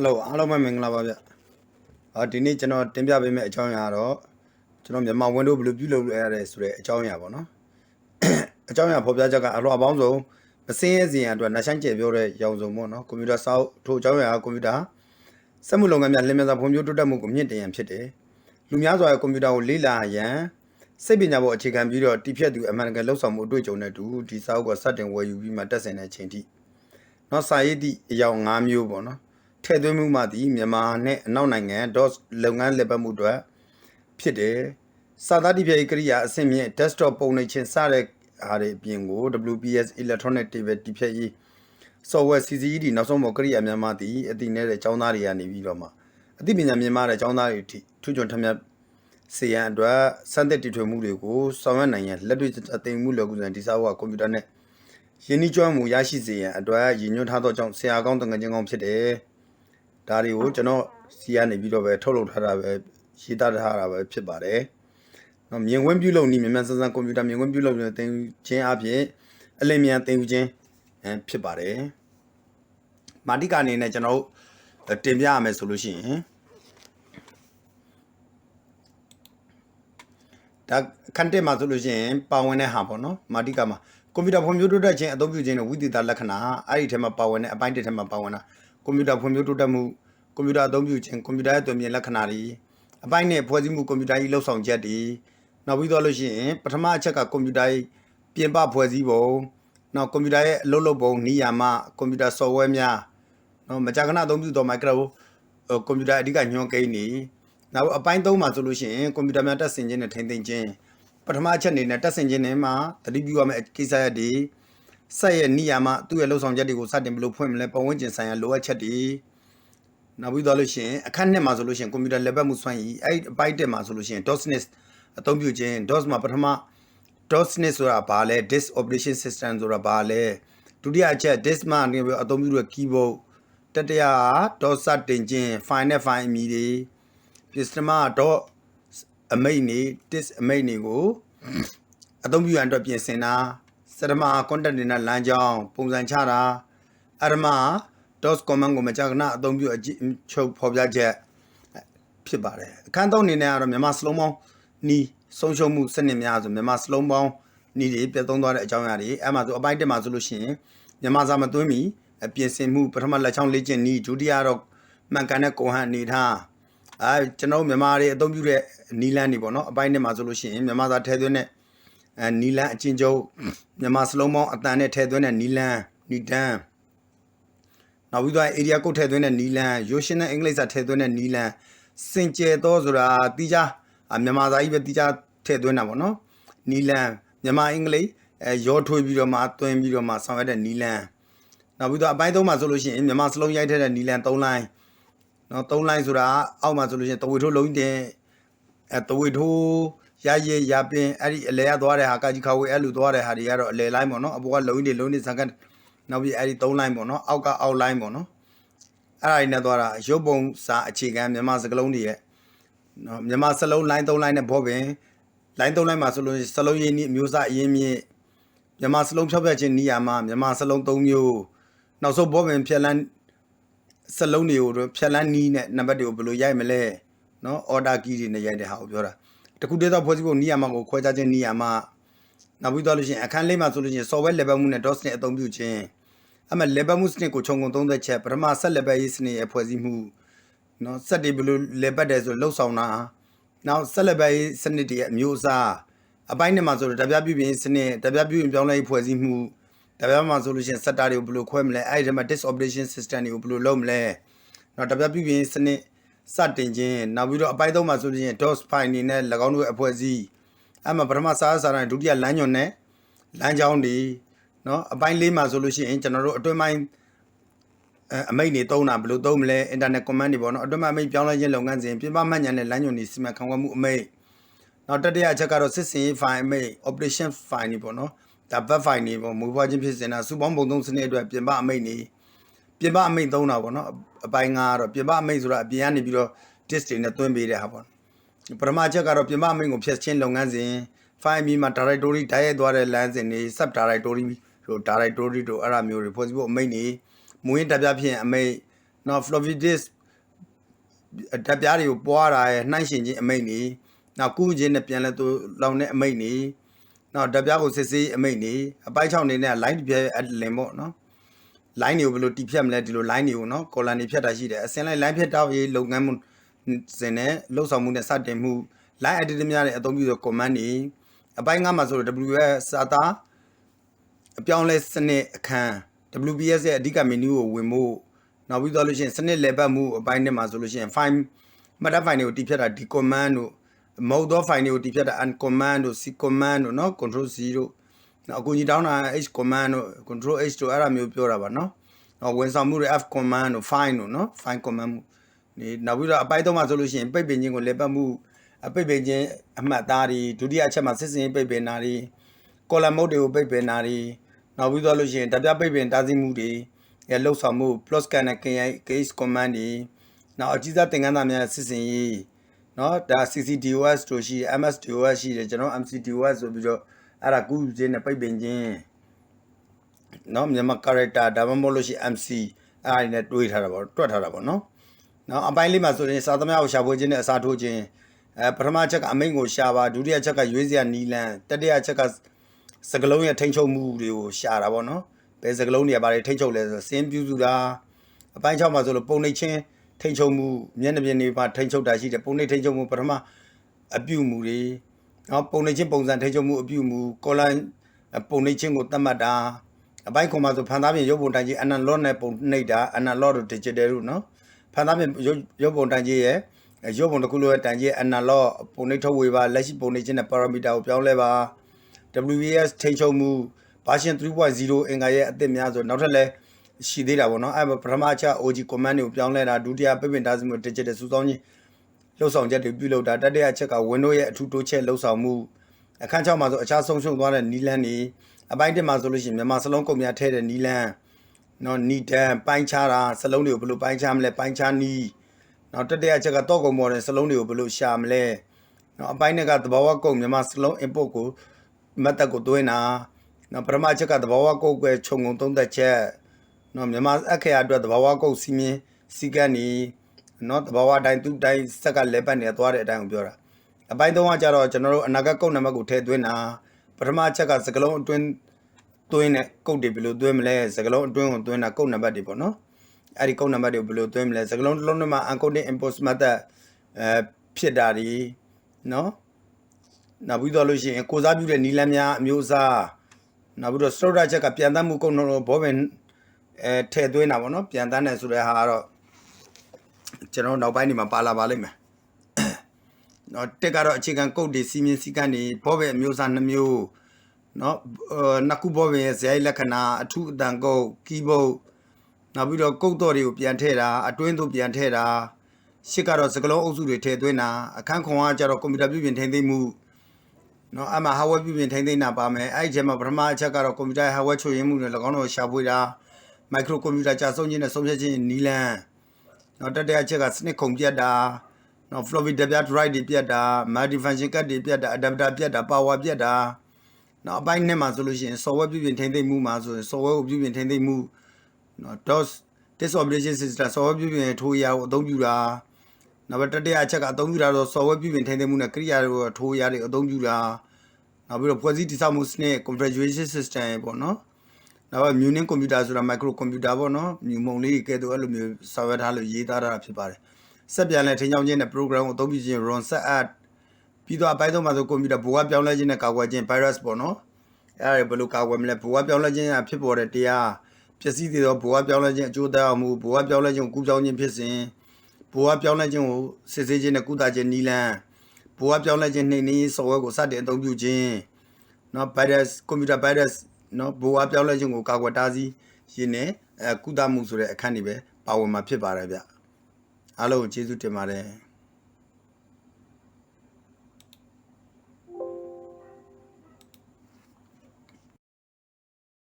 ဟယ်လိုအားလုံးပဲမင်္ဂလာပါဗျ။အာဒီနေ့ကျွန်တော်တင်ပြပေးမယ့်အကြောင်းအရာကတော့ကျွန်တော်မြန်မာ Windows ဘယ်လိုပြုလုပ်ရရဲဆိုတဲ့အကြောင်းအရာပေါ့နော်။အကြောင်းအရာဖော်ပြချက်ကအတော့အပေါင်းဆုံးမစင်းရဲစီရင်အတွက်နှဆိုင်ကျယ်ပြောတဲ့ရောင်စုံပေါ့နော်။ကွန်ပျူတာစောက်ထို့အကြောင်းအရာကကွန်ပျူတာစက်မှုလုပ်ငန်းများလျင်မြန်စွာဖွံ့ဖြိုးတိုးတက်မှုကိုမြင့်တင်ရန်ဖြစ်တယ်။လူများစွာရဲ့ကွန်ပျူတာကိုလေ့လာရန်စိတ်ပညာပေါ်အခြေခံပြီးတော့တည်ဖြတ်သူအမှန်တကယ်လှုပ်ဆောင်မှုအတွေ့အကြုံနဲ့တူဒီစာအုပ်ကစတင်ဝယ်ယူပြီးမှတက်ဆင်တဲ့အချိန်ထိနောက်စာရေးသည့်အယောင်၅မျိုးပေါ့နော် ထည့်သွင်းမှုမှသည်မြန်မာနဲ့အနောက်နိုင်ငံ DOS လုပ်ငန်းလက်ပတ်မှုအတွက်ဖြစ်တယ်စာသားတိပြည့်ကိရိယာအဆင့်မြင့် desktop ပုံနှိပ်ခြင်းစတဲ့အားတွေအပြင်ကို WPS electronic table တိပြည့်ရေး software CCED နောက်ဆုံးပေါ်ကိရိယာများမှသည်အတိနဲ့တဲ့အကြောင်းသားတွေကနေပြီးတော့မှအသိပညာမြင့်မားတဲ့အကြောင်းသားတွေအထိထူးချွန်ထက်မြက်စေရန်အတွက်စမ်းသစ်တည်ထွင်မှုတွေကိုဆောင်ရွက်နိုင်ရန်လက်တွေ့အသိမှုလောကူစံဒီစာဝါကွန်ပျူတာနဲ့ယင်းနှီးကျွမ်းမှုရရှိစေရန်အတွက်ရည်ညွှန်းထားသောကြောင့်ဆရာကောင်းတငယ်ချင်းကောင်းဖြစ်တယ် ဒါတွေကိုကျွန်တော်စီကနေပြီးတော့ပဲထုတ်လုပ်ထားတာပဲရေးသားထားတာပဲဖြစ်ပါတယ်နော်မြင်ကွင်းပြုလုပ်နည်းမြန်မြန်ဆန်ဆန်ကွန်ပျူတာမြင်ကွင်းပြုလုပ်နေတဲ့သင်ယူခြင်းအပြင်အလင်းမြန်သင်ယူခြင်းအဲဖြစ်ပါတယ်မာတိကအနေနဲ့ကျွန်တော်တို့တင်ပြရမယ်ဆိုလို့ရှိရင်ဒါခန့်တက်မှာဆိုလို့ရှိရင်ပါဝင်တဲ့ဟာပေါ့နော်မာတိကမှာကွန်ပျူတာဖွံ့ဖြိုးတိုးတက်ခြင်းအသုံးပြုခြင်းနဲ့ဝိသေသလက္ခဏာအဲ့ဒီထဲမှာပါဝင်တဲ့အပိုင်းတစ်ထဲမှာပါဝင်တာ ကွန်ပျူတာဖွံ့ဖြိုးတိုးတက်မှုကွန်ပျူတာအသုံးပြုခြင်းကွန်ပျူတာရဲ့သွင်ပြင်လက္ခဏာတွေအပိုင်းနဲ့ဖွဲ့စည်းမှုကွန်ပျူတာကြီးလှုပ်ဆောင်ချက်တွေနောက်ပြီးတော့လို့ရှိရင်ပထမအချက်ကကွန်ပျူတာရဲ့ပြင်ပဖွဲ့စည်းပုံနောက်ကွန်ပျူတာရဲ့အလုပ်လုပ်ပုံနိယာမကွန်ပျူတာ software များနော်မကြာခဏအသုံးပြုသော micro ကွန်ပျူတာအဓိကညွှန်းကိန်းတွေနောက်အပိုင်း၃မှာဆိုလို့ရှိရင်ကွန်ပျူတာများတက်ဆင်ခြင်းနဲ့ထိန်းသိမ်းခြင်းပထမအချက်အနေနဲ့တက်ဆင်ခြင်းနဲ့မှာသတိပြုရမယ့်ကိစ္စရပ်တွေ ဆက်ရဲ့နိယာမသူ့ရဲ့လှုပ်ဆောင်ချက်တွေကိုစတင်ဘယ်လိုဖွင့်မလဲပတ်ဝန်းကျင်ဆိုင်ရာလိုအပ်ချက်တွေနောက်ပြီးတော့လို့ရှိရင်အခန်းနှစ်မှာဆိုလို့ရှိရင်ကွန်ပျူတာလက်ပတ်မှုစွမ်းရည်အဲ့ဒီအပိုင်းတက်မှာဆိုလို့ရှိရင် DOSNet အသုံးပြုခြင်း DOS မှာပထမ DOSNet ဆိုတာဘာလဲ Disk Operation System ဆိုတာဘာလဲဒုတိယအချက် Disk မှာနေပြီးအသုံးပြုတဲ့ keyboard တတိယက DOS စတင်ခြင်း file နဲ့ file အမည်တွေပစ္စမ DOS အမိတ်နေ disk အမိတ်တွေကိုအသုံးပြုရန်အတွက်ပြင်ဆင်တာ စရမ content တွေနဲ့လမ်းကြောင်းပုံစံချတာအရမ DOS command ကိုမကြာခဏအသုံးပြုအချုပ်ဖော်ပြချက်ဖြစ်ပါတယ်အခန်းသုံးအနေနဲ့ကတော့မြန်မာစလုံးပေါင်းနီးဆုံးရှုံးမှုစနစ်များဆိုမြန်မာစလုံးပေါင်းနီးတွေပြတ်သုံးသွားတဲ့အကြောင်းအရာတွေအဲ့မှာဆိုအပိုင်းတက်မှာဆိုလို့ရှိရင်မြန်မာစာမသွင်းမီပြင်ဆင်မှုပထမလက်ချောင်းလေ့ကျင့်နည်းဒုတိယတော့မှန်ကန်တဲ့ကိုဟန်အနေထားအဲကျွန်တော်မြန်မာတွေအသုံးပြုတဲ့နီလန်းတွေပေါ့နော်အပိုင်းနဲ့မှာဆိုလို့ရှိရင်မြန်မာစာထဲသွင်းတဲ့အဲ နီလန်းအချင်းချုပ်မြန်မာစလုံးပေါင်းအတန်နဲ့ထဲသွင်းတဲ့နီလန်းနီတန်းနောက်ပြီးတော့ area code ထဲသွင်းတဲ့နီလန်းရိုးရှင်းတဲ့အင်္ဂလိပ်စာထဲသွင်းတဲ့နီလန်းစင်ကြယ်သောဆိုတာတီးခြားမြန်မာစာကြီးပဲတီးခြားထဲသွင်းတာပေါ့နော်နီလန်းမြန်မာအင်္ဂလိပ်အဲရောထွေးပြီးတော့မှသွင်းပြီးတော့မှဆောင်ရတဲ့နီလန်းနောက်ပြီးတော့အပိုင်းသုံးမှာဆိုလို့ရှိရင်မြန်မာစလုံးရိုက်ထက်တဲ့နီလန်း၃လိုင်းနော်၃လိုင်းဆိုတာအောက်မှာဆိုလို့ရှိရင်တဝေထိုးလုံးတင်အဲတဝေထိုး ရရဲရပင်အဲ့ဒီအလဲရသွားတဲ့ဟာကာကြီးခါဝေအဲ့လိုသွားတဲ့ဟာတွေကတော့အလဲလိုင်းပေါ့နော်အပေါ်ကလုံးတွေလုံးတွေစံကတ်နောက်ပြီးအဲ့ဒီ၃လိုင်းပေါ့နော်အောက်ကအောက်လိုင်းပေါ့နော်အဲ့ဒါတွေနဲ့သွားတာရုပ်ပုံစာအခြေခံမြန်မာစကလုံးတွေရဲ့နော်မြန်မာစလုံးလိုင်း၃လိုင်းနဲ့ဘောပင်လိုင်း၃လိုင်းမှာဆိုလို့စလုံးရင်းနီးအမျိုးအစားအရင်းမြင့်မြန်မာစလုံးဖြောက်ပြခြင်းနီးယာမှာမြန်မာစလုံး၃မျိုးနောက်ဆုံးဘောပင်ဖြက်လန်းစလုံးတွေကိုဖြက်လန်းနီးနဲ့နံပါတ်တွေကိုဘယ်လိုရိုက်မလဲနော် order key တွေနဲ့ရိုက်တဲ့ဟာကိုပြောတာ တခုတည်းသောဖွဲ့စည်းပုံနီးယာမှာကိုခွဲခြားခြင်းနီးယာမှာနောက်ပြီးတော့လို့ရှိရင်အခန်းလေးမှာဆိုလို့ရှိရင် software level မှုနဲ့ DOS နဲ့အသုံးပြုခြင်းအမှ level မှုစနစ်ကိုခြုံငုံသုံးသက်ချက်ပထမဆက် level ရေးစနစ်ရဲ့ဖွဲ့စည်းမှုနော်ဆက်တွေဘယ်လို level တယ်ဆိုလှုပ်ဆောင်တာနောက်ဆက် level ရေးစနစ်တွေရဲ့အမျိုးအစားအပိုင်းနဲ့မှာဆိုတော့တပြပြပြင်းစနစ်တပြပြပြင်းပြောင်းလဲရေးဖွဲ့စည်းမှုတပြမှာဆိုလို့ရှိရင် sector တွေကိုဘယ်လိုခွဲမလဲအဲ့ဒီထဲမှာ disk operation system တွေကိုဘယ်လိုလုပ်မလဲနော်တပြပြပြင်းစနစ် စတင်ခြင်းနောက်ပြီးတော့အပိုင်းသုံးမှာဆိုလို့ရှိရင် DOS file အနေနဲ့၎င်းတို့ရဲ့အဖွဲ့အစည်းအဲ့မှာပထမစားစားတိုင်းဒုတိယလမ်းညွန်နဲ့လမ်းကြောင်းတွေနော်အပိုင်းလေးမှာဆိုလို့ရှိရင်ကျွန်တော်တို့အတွင်းပိုင်းအမိတ်နေသုံးတာဘယ်လိုသုံးမလဲ internet command တွေပေါ့နော်အတွင်းပိုင်းအမိတ်ပြောင်းလဲခြင်းလုပ်ငန်းစဉ်ပြင်ပမှတ်ညာနဲ့လမ်းညွန်တွေစီမံခန့်ခွဲမှုအမိတ်နောက်တတိယအချက်ကတော့စစ်စင်ရေး file အမိတ် operation file တွေပေါ့နော်ဒါ web file တွေပေါ့မူဖွားခြင်းဖြစ်စင်တာစုပေါင်းပုံသုံးစနစ်အတွက်ပြင်ပအမိတ်တွေ ပြင်ပအမိတ်သုံးတာပေါ့နော်အပိုင်း၅ကတော့ပြင်ပအမိတ်ဆိုတာအပြင်ကနေပြီးတော့ disk တွေနဲ့သွင်းပေးတဲ့ဟာပေါ့ပထမချက်ကတော့ပြင်ပအမိတ်ကိုဖြည့်ချင်းလုပ်ငန်းစဉ် file မီမှာ directory တိုက်ရိုက်သွားတဲ့လမ်းစဉ်တွေ sub directory တို့ directory တို့အဲ့ဒါမျိုးတွေဖွဲ့စည်းဖို့အမိတ်တွေမူရင်းတက်ပြဖြစ်ရင်အမိတ်နော် floppy disk ဓာတ်ပြားတွေကိုပွားတာရဲ့နှိုင်းရှင်ခြင်းအမိန့်တွေနောက်ကူးခြင်းနဲ့ပြန်လဲသူလောင်တဲ့အမိန့်တွေနောက်ဓာတ်ပြားကိုစစ်ဆေးအမိန့်တွေအပိုင်း6နေနဲ့ line တစ်ပြဲအလင်ပေါ့နော် line တွေကိုဘယ်လိုတီးဖြတ်မလဲဒီလို line တွေကိုနော် column တွေဖြတ်တာရှိတယ်အစင်လိုက် line ဖြတ်တောက်ရေးလုပ်ငန်းမှုစင်နဲ့လှုပ်ဆောင်မှုနဲ့စတင်မှု line editor များတဲ့အသုံးပြုသော command တွေအပိုင်း9မှာဆိုတော့ WS စာသားအပြောင်းလဲစနစ်အခန်း WPS ရဲ့အဓိက menu ကိုဝင်ဖို့နောက်ပြီးတော့လို့ရှိရင်စနစ်လေပတ်မှုအပိုင်းနဲ့မှာဆိုလို့ရှိရင် file မှတ်တမ်း file တွေကိုတီးဖြတ်တာ d command တို့မဟုတ်သော file တွေကိုတီးဖြတ်တာ un command တို့ c command တို့เนาะ control c တို့ နော်အကူကြီးတောင်းတာ H command တို့ control H တို့အဲ့ဒါမျိုးပြောတာပါနော်နော်ဝန်ဆောင်မှုတွေ F command တို့ find တို့နော် find command မှုဒီနောက်ပြီးတော့အပိုင်းတော့မှဆိုလို့ရှိရင်ပိတ်ပင်ခြင်းကိုလေပတ်မှုအပိတ်ပင်ခြင်းအမှတ်သားတွေဒုတိယအချက်မှာစစ်စင်ပိတ်ပင်တာတွေ column mode တွေကိုပိတ်ပင်တာတွေနောက်ပြီးတော့လို့ရှိရင်တပြပိတ်ပင်တားဆီးမှုတွေရလှုပ်ဆောင်မှု plus scan နဲ့ KI case command တွေနောက်အကြီးစားသင်ခန်းစာများစစ်စင်ရေးနော်ဒါ CCDOS တို့ရှိ MSDOS ရှိတယ်ကျွန်တော် MCDOS ဆိုပြီးတော့ အဲ့ဒါကူးယူခြင်းနဲ့ပိတ်ပင်ခြင်းနော်မြန်မာ character ဒါမှမဟုတ်လို့ရှိ MC အဲ့ဒါနဲ့တွေးထားတာပေါ့တွက်ထားတာပေါ့နော်နော်အပိုင်းလေးမှာဆိုရင်စာသမားကိုရှာဖွေခြင်းနဲ့အစားထိုးခြင်းအဲပထမချက်ကအမိန့်ကိုရှာပါဒုတိယချက်ကရွေးစရာနီလန်တတိယချက်ကစကလုံးရဲ့ထိန်းချုပ်မှုတွေကိုရှာတာပေါ့နော်ဘယ်စကလုံးတွေကဘာတွေထိန်းချုပ်လဲဆိုစင်းပြူစုတာအပိုင်း၆မှာဆိုလို့ပုံနှိပ်ချင်းထိန်းချုပ်မှုမျက်နှာပြင်တွေမှာထိန်းချုပ်တာရှိတယ်ပုံနှိပ်ထိန်းချုပ်မှုပထမအပြုမှုတွေ နော်ပုံနှိပ်ချင်းပုံစံထိမ့်ချုပ်မှုအပြုမှုကောလန်ပုံနှိပ်ချင်းကိုသတ်မှတ်တာအပိုင်းခွန်မှာဆိုဖန်သားပြင်ရုပ်ပုံတိုင်ကြီးအနန်လော့နဲ့ပုံနှိပ်တာအနန်လော့တို့ digital တို့နော်ဖန်သားပြင်ရုပ်ပုံတန်ကြီးရဲ့ရုပ်ပုံတစ်ခုလိုရဲ့တန်ကြီး analog ပုံနှိပ်ထုတ်ဝေပါလက်ရှိပုံနှိပ်ခြင်းနဲ့ parameter ကိုပြောင်းလဲပါ WVS ထိန်းချုပ်မှု version 3.0အင်္ဂါရဲ့အသစ်များဆိုနောက်ထပ်လည်းရှိသေးတာပေါ့နော်အဲပထမအချက် OG command တွေကိုပြောင်းလဲတာဒုတိယပြပင်တာစီမှု digital စုဆောင်းခြင်း လှုပ်ဆောင်ချက်တွေပြုလုပ်တာတတိယအချက်က Windows ရဲ့အထူးတိုးချက်လှုပ်ဆောင်မှုအခန်း6မှာဆိုအခြားဆုံးရှုံသွားတဲ့နီလန်းတွေအပိုင်း1မှာဆိုလို့ရှိရင်မြန်မာစလုံးကုန်များထဲတဲ့နီလန်းနော်နီတန်ပိုင်းခြားတာစလုံးတွေကိုဘယ်လိုပိုင်းခြားမလဲပိုင်းခြားနီးနောက်တတိယချက်ကတော့ကုံပေါ်တဲ့စလုံးတွေကိုဘယ်လိုရှာမလဲနော်အပိုင်းနဲ့ကသဘာဝကုံမြန်မာစလုံး input ကိုမတ်တက်ကိုသွင်းတာနော်ပထမချက်ကသဘာဝကုတ်ကွယ်ခြုံငုံသုံးသက်ချက်နော်မြန်မာအခရာအတွက်သဘာဝကုတ်စီမင်းစီကန်း နီနော်သဘာဝတိုင်းသူ့တိုင်းစက်ကလဲပတ်နေသွားတဲ့အတိုင်းကိုပြောတာအပိုင်းသုံးကကြတော့ကျွန်တော်တို့အနာဂတ်ကုတ်နံပါတ်ကိုထည့်သွင်းတာပထမချက်ကစကလုံးအတွင်းသွင်းတဲ့ကုတ်တွေဘယ်လိုသွင်းမလဲစကလုံးအတွင်းကိုသွင်းတာကုတ်နံပါတ်တွေပေါ့နော်အဲ့ဒီကုတ်နံပါတ်တွေကိုဘယ်လိုသွင်းမလဲစကလုံးတစ်လုံးထဲမှာ encoding import method အဲဖြစ်တာတွေနော်နောက်ပြီးတော့လို့ရှိရင်ကိုစားပြုတဲ့နီလန်းများအမျိုးအစားနောက်ပြီးတော့ structure ချက်ကပြန်တတ်မှုကုတ်နှုန်းဘောပင်အဲထည့်သွင်းတာပေါ့နော်ပြန်တတ်တယ်ဆိုတဲ့ဟာကတော့ ကျွန်တော်နောက်ပိုင်းဒီမှာပါလာပါလိမ့်မယ်နော်တက်ကတော့အခြေခံကုတ်တွေစီမင်းစည်းကမ်းတွေဘောပင်အမျိုးအစားနှမျိုးနော်နှစ်ခုဘောပင်ရဲ့ဇယိုက်လက္ခဏာအထုအတန်ကုတ်ကီးဘုတ်နောက်ပြီးတော့ကုတ်တော်တွေကိုပြန်ထည့်တာအတွင်းသို့ပြန်ထည့်တာရှစ်ကတော့စကလုံးအုပ်စုတွေထည့်သွင်းတာအခန်းခွန်ကကြတော့ကွန်ပျူတာပြုပြင်ထိန်းသိမ်းမှုနော်အမှ hardware ပြုပြင်ထိန်းသိမ်းတာပါမယ်အဲ့ဒီချက်မှာပထမအချက်ကတော့ကွန်ပျူတာ hardware ချို့ယွင်းမှုတွေ၎င်းတို့ရှာဖွေတာ micro computer ကြာဆုံးခြင်းနဲ့ဆုံးဖြတ်ခြင်းနီလန် နော်တတိယအချက်ကစနစ်ခုံပြတ်တာနော် floppy drive drive တွေပြတ်တာ multifunction card တွေပြတ်တာ adapter ပြတ်တာ power ပြတ်တာနော်အပိုင်းနဲ့မှာဆိုလို့ရှိရင် software ပြုပြင်ထိန်းသိမ်းမှုမှာဆိုရင် software ကိုပြုပြင်ထိန်းသိမ်းမှုနော် DOS disk operation system software ပြုပြင်ထိုးရကိုအသုံးပြုတာနောက်ပဲတတိယအချက်ကအသုံးပြုတာတော့ software ပြုပြင်ထိန်းသိမ်းမှုနဲ့ကိရိယာတွေကိုထိုးရတွေအသုံးပြုတာနောက်ပြီးတော့ဖွဲ့စည်းတည်ဆောက်မှုစနစ် configuration system ပေါ့နော် နောက်ပဲ Munin computer ဆိုတာ micro computer ပေါ့နော်မြူမုံလေးကဲတော့အဲ့လိုမျိုးဆောက်ရထားလို့ရေးသားထားတာဖြစ်ပါတယ်ဆက်ပြန်လဲထိန်းချောင်းခြင်းနဲ့ program ကိုအသုံးပြုခြင်း run set add ပြီးတော့အပိုင်းသုံးမှာဆိုကွန်ပျူတာဘိုကပြောင်းလဲခြင်းနဲ့ကာကွယ်ခြင်း virus ပေါ့နော်အဲ့ဒါဘယ်လိုကာကွယ်မလဲဘိုကပြောင်းလဲခြင်းကဖြစ်ပေါ်တဲ့တရားပျက်စီးသေးသောဘိုကပြောင်းလဲခြင်းအကျိုးသက်ရောက်မှုဘိုကပြောင်းလဲခြင်းကိုကူးပြောင်းခြင်းဖြစ်စဉ်ဘိုကပြောင်းလဲခြင်းကိုစစ်ဆေးခြင်းနဲ့ကုသခြင်းနီလန်ဘိုကပြောင်းလဲခြင်းနှိမ့်နေဆော်ဝဲကိုစတင်အသုံးပြုခြင်းနော် virus ကွန်ပျူတာ virus နော်ဘိုကပြောင်းလဲခြင်းကိုကာကွယ်တားဆီးရင်းနဲ့အဲကုသမှုဆိုတဲ့အခန်းတွေပဲပါဝင်မှာဖြစ်ပါတယ်ဗျအားလုံးကိုကျေးဇူးတင်ပါတယ်